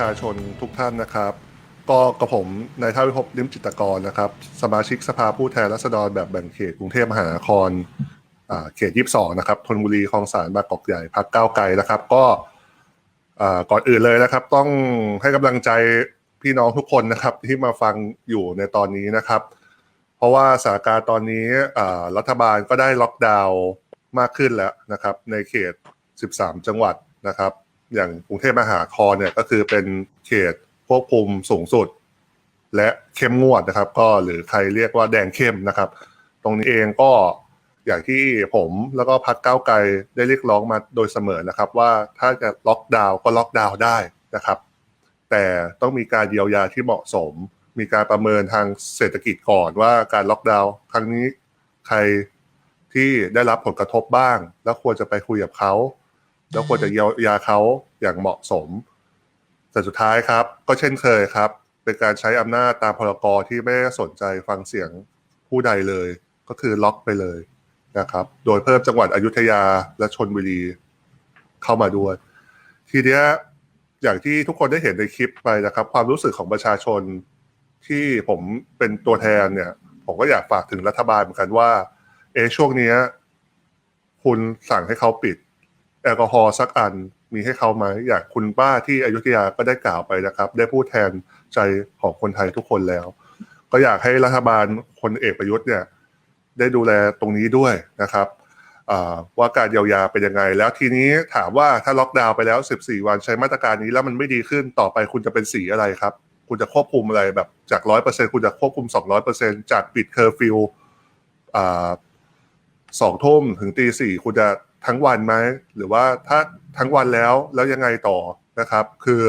ชาชนทุกท่านนะครับ ก็กระผมนายท่าวิภพลิมจิตรกรนะครับ สมาชิกสภาผู้แทนราษฎรแบบแบ่งเขตกรุงเทพมหานครอ่าเขต22นะครับธนบุรีคลองสารบางกอกใหญ่พักก้าวไกลนะครับ ก็ก่อนอื่นเลยนะครับ ต้องให้กำลังใจพี่น้องทุกคนนะครับ ที่มาฟังอยู่ในตอนนี้นะครับ เพราะว่าสถานการณ์ตอนนี้รัฐบาลก็ได้ล็อกดาวน์มากขึ้นแล้วนะครับ ในเขต 13 จังหวัดนะครับ อย่างกรุงเทพมหานครเนี่ยก็คือเป็นเขตควบคุมสูงสุด และเข้มงวดนะครับ ก็หรือใครเรียกว่าแดงเข้มนะครับ ตรงนี้เองก็อย่างที่ผมแล้วก็พักเก้าวไกลได้เรียกร้องมาโดยเสมอนะครับ ว่าถ้าจะล็อกดาวน์ก็ล็อกดาวน์ได้นะครับ แต่ต้องมีการเยียวยาที่เหมาะสม มีการประเมินทางเศรษฐกิจก่อนว่าการล็อกดาวน์ครั้งนี้ใครที่ได้รับผลกระทบบ้าง แล้วควรจะไปคุยกับเขา แล้วควรจะเยียวยาเขาอย่างเหมาะสม แต่สุดท้ายครับ ก็เช่นเคยครับ เป็นการใช้อำนาจตามพรกรที่ไม่ได้สนใจฟังเสียงผู้ใดเลย ก็คือล็อกไปเลยนะครับ โดยเพิ่มจังหวัดอยุธยาและชนบุรีเข้ามาด้วย ทีเนี้ยอย่างที่ทุกคนได้เห็นในคลิปไปนะครับ ความรู้สึกของประชาชนที่ผมเป็นตัวแทนเนี่ย ผมก็อยากฝากถึงรัฐบาลเหมือนกันว่า เอช่วงเนี้ย คุณสั่งให้เขาปิด แอลกอฮอล์สักอันมีให้เขาไหมอย่างคุณป้าที่อยุธยาก็ได้กล่าวไปนะครับ ได้พูดแทนใจของคนไทยทุกคนแล้ว ก็อยากให้รัฐบาลคนเอกประยุทธ์เนี่ยได้ดูแลตรงนี้ด้วยนะครับว่าการเยียวยาเป็นยังไง แล้วทีนี้ถามว่าถ้าล็อกดาวน์ไปแล้ว 14 วันใช้มาตรการนี้แล้วมันไม่ดีขึ้นต่อไปคุณจะเป็นสีอะไรครับ คุณจะควบคุมอะไรแบบจาก100%คุณจะควบคุม200%จากปิดเคอร์ฟิวสองทุ่มถึงตีสี่คุณจะ ทั้งวันไหมหรือว่าถ้าทั้งวันแล้วแล้วยังไงต่อนะครับ คือ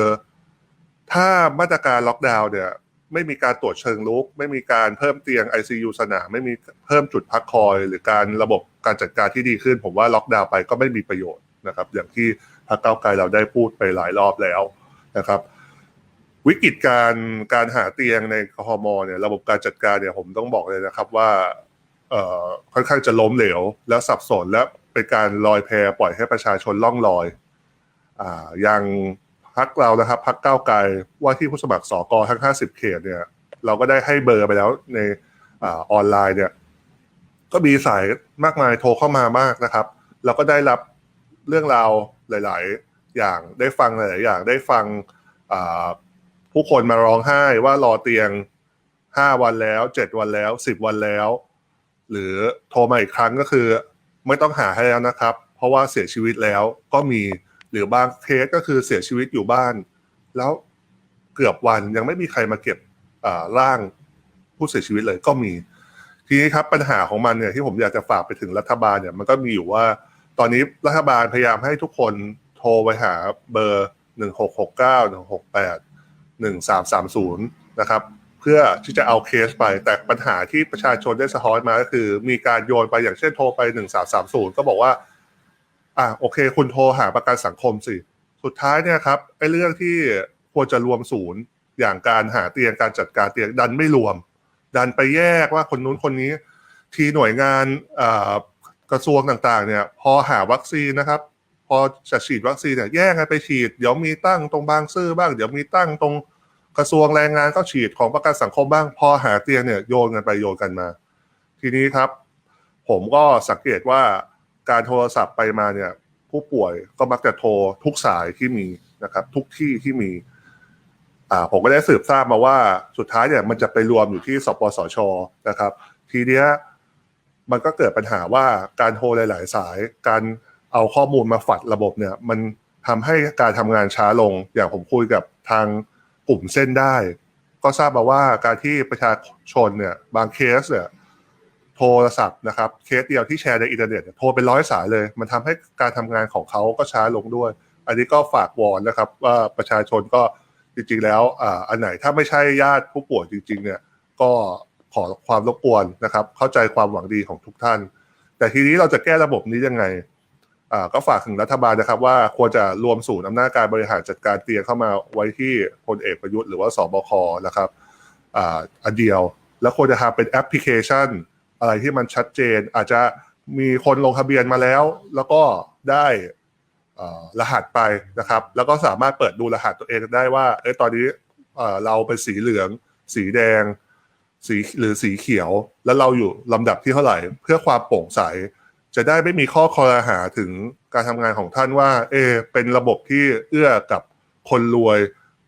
ถ้ามาตรการล็อกดาวน์เนี่ยไม่มีการตรวจเชิงลุก ไม่มีการเพิ่มเตียง ICU สนามไม่มีเพิ่มจุดพักคอย หรือการระบบการจัดการที่ดีขึ้น ผมว่าล็อกดาวน์ไปก็ไม่มีประโยชน์นะครับ อย่างที่พรรคเก้าไกลเราได้พูดไปหลายรอบแล้วนะครับ วิกฤตการการหาเตียงในคอมเนี่ยระบบการจัดการเนี่ยผมต้องบอกเลยนะครับว่าค่อนข้างจะล้มเหลว และสับสนและ เป็นการลอยแพปล่อยให้ประชาชนล่องลอย อ่าอย่างพักเรานะครับพักก้าวไกลว่าที่ผู้สมัครสอกอทั้ง 50 เขตเนี่ย เราก็ได้ให้เบอร์ไปแล้วในอาออนไลน์เนี่ย ก็มีสายมากมายโทรเข้ามามากนะครับ เราก็ได้รับเรื่องราวหลาย ๆ อย่างได้ฟังหลาย ๆ อย่างได้ฟังอ่าผู้คนมาร้องไห้ว่ารอเตียง 5 วันแล้ว 7 วันแล้ว 10 วันแล้ว หรือโทรมาอีกครั้งก็คือ ไม่ต้องหาให้แล้วนะครับ เพราะว่าเสียชีวิตแล้วก็มีหรือบางเคสก็คือเสียชีวิตอยู่บ้าน แล้วเกือบวันยังไม่มีใครมาเก็บร่างผู้เสียชีวิตเลยก็มี ทีนี้ครับปัญหาของมันเนี่ยที่ผมอยากจะฝากไปถึงรัฐบาลเนี่ยมันก็มีอยู่ว่า ตอนนี้รัฐบาลพยายามให้ทุกคนโทรไปหาเบอร์หนึ่งหกหกเก้าหนึ่งหกแปดหนึ่งสามสามศูนย์นะครับ เพื่อที่จะเอาเคสไป แต่ปัญหาที่ประชาชนได้สะท้อนมาก็คือ มีการโยนไปอย่างเช่นโทรไปหนึ่งสามสามศูนย์ก็บอกว่า อะโอเค คุณโทรหาประกันสังคมสิ สุดท้ายเนี่ยครับไอ้เรื่องที่ควรจะรวมศูนย์อย่างการหาเตียงการจัดการเตียงดันไม่รวม ดันไปแยกว่าคนนู้นคนนี้ ทีหน่วยงานกระทรวงต่างๆ เนี่ย พอหาวัคซีนนะครับ พอจะฉีดวัคซีนเนี่ยแยกกันไปฉีด เดี๋ยวมีตั้งตรงบางซื่อบ้าง เดี๋ยวมีตั้งตรง กระทรวงแรงงานก็ฉีดของประกันสังคมบ้าง พอหาเตียงเนี่ยโยนกันไปโยนกันมา ทีนี้ครับ ผมก็สังเกตว่าการโทรศัพท์ไปมาเนี่ย ผู้ป่วยก็มักจะโทรทุกสายที่มีนะครับ ทุกที่ที่มี อ่า ผมก็ได้สืบทราบมาว่าสุดท้ายเนี่ย มันจะไปรวมอยู่ที่สปสชนะครับ ทีเนี้ยมันก็เกิดปัญหาว่าการโทรหลาย ๆ สาย การเอาข้อมูลมาฝัดระบบเนี่ย มันทำให้การทำงานช้าลง อย่างผมคุยกับทาง กลุ่มเส้นได้ ก็ทราบมาว่าการที่ประชาชนเนี่ยบางเคสเนี่ยโทรศัพท์นะครับเคสเดียวที่แชร์ในอินเทอร์เน็ตโทรเป็นร้อยสายเลย มันทำให้การทำงานของเขาก็ช้าลงด้วย อันนี้ก็ฝากวอนนะครับ ว่าประชาชนก็จริงๆแล้วอ่าอันไหนถ้าไม่ใช่ญาติผู้ป่วยจริง ๆ เนี่ยก็ขอความรบกวนนะครับ เข้าใจความหวังดีของทุกท่าน แต่ทีนี้เราจะแก้ระบบนี้ยังไง ก็ฝากถึงรัฐบาลนะครับว่าควรจะรวมศูนย์อำนาจการบริหารจัดการเตียงเข้ามาไว้ที่พลเอกประยุทธ์หรือว่าสบคนะครับอันเดียว แล้วควรจะทำเป็นแอปพลิเคชัน อะไรที่มันชัดเจน อาจจะมีคนลงทะเบียนมาแล้ว แล้วก็ได้รหัสไปนะครับ แล้วก็สามารถเปิดดูรหัสตัวเองได้ว่าเอ้ตอนนี้เราเป็นสีเหลือง สีแดง สีหรือสีเขียว แล้วเราอยู่ลำดับที่เท่าไหร่ เพื่อความโปร่งใส จะได้ไม่มีข้อคอรหาถึงการทำงานของท่านว่า เอ เป็นระบบที่เอื้อกับคนรวย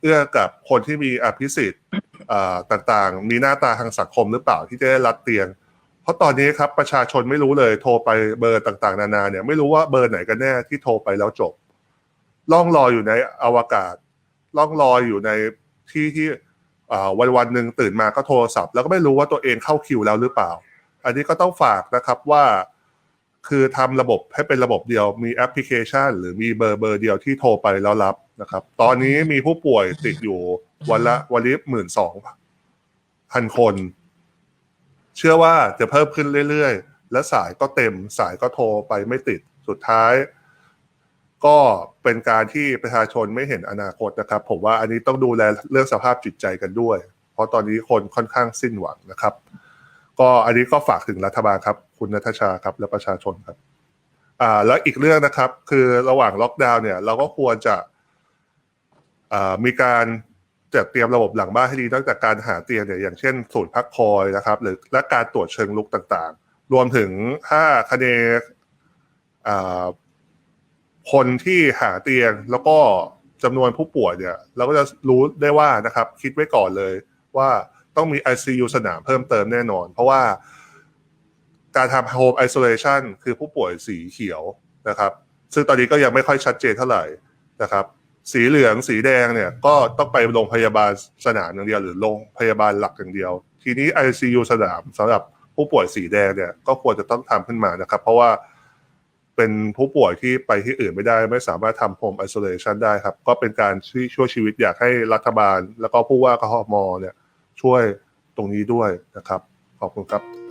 เอื้อกับคนที่มีอภิสิทธิ์อ่าต่างๆ มีหน้าตาทางสังคมหรือเปล่าที่จะได้รับเตียง เพราะตอนนี้ครับประชาชนไม่รู้เลยโทรไปเบอร์ต่างๆ นานาเนี่ยไม่รู้ว่าเบอร์ไหนกันแน่ที่โทรไปแล้วจบ ล่องลอยอยู่ในอวกาศ ล่องลอยอยู่ในที่ที่วันวันหนึ่งตื่นมาก็โทรศัพท์ แล้วก็ไม่รู้ว่าตัวเองเข้าคิวแล้วหรือเปล่า อันนี้ก็ต้องฝากนะครับว่า คือทำระบบให้เป็นระบบเดียวมีแอปพลิเคชัน หรือมีเบอร์เบอร์เดียวที่โทรไปแล้วรับนะครับ ตอนนี้มีผู้ป่วยติดอยู่วันละวันละหมื่นสองพันคน เชื่อว่าจะเพิ่มขึ้นเรื่อยๆ และสายก็เต็มสายก็โทรไปไม่ติดสุดท้าย ก็เป็นการที่ประชาชนไม่เห็นอนาคตนะครับ ผมว่าอันนี้ต้องดูแลเรื่องสภาพจิตใจกันด้วย เพราะตอนนี้คนค่อนข้างสิ้นหวังนะครับ ก็อันนี้ก็ฝากถึงรัฐบาลครับ คุณนัทชาครับและประชาชนครับ อ่า แล้วอีกเรื่องนะครับ คือระหว่างล็อกดาวน์เนี่ย เราก็ควรจะอ่ามีการจัดเตรียมระบบหลังบ้านให้ดีนอกจากการหาเตียงเนี่ยอย่างเช่นศูนย์พักคอยนะครับ หรือและการตรวจเชิงลุกต่างๆ รวมถึงถ้าคดีอ่าคนที่หาเตียงแล้วก็จำนวนผู้ป่วยเนี่ย เราก็จะรู้ได้ว่านะครับ คิดไว้ก่อนเลยว่า ต้องมี ICU สนามเพิ่มเติมแน่นอน เพราะว่าการทำ Home Isolation คือผู้ป่วยสีเขียวนะครับ ซึ่งตอนนี้ก็ยังไม่ค่อยชัดเจนเท่าไหร่นะครับ สีเหลืองสีแดงเนี่ยก็ต้องไปโรงพยาบาลสนามอย่างเดียว หรือโรงพยาบาลหลักอย่างเดียว ทีนี้ ICU สนามสำหรับผู้ป่วยสีแดงเนี่ยก็ควรจะต้องทำขึ้นมานะครับ เพราะว่าเป็นผู้ป่วยที่ไปที่อื่นไม่ได้ ไม่สามารถทำ Home Isolation ได้ครับ ก็เป็นการช่วยช่วยชีวิตอยากให้รัฐบาล แล้วก็ผู้ว่ากทมเนี่ย ช่วยตรงนี้ด้วยนะครับ ขอบคุณครับ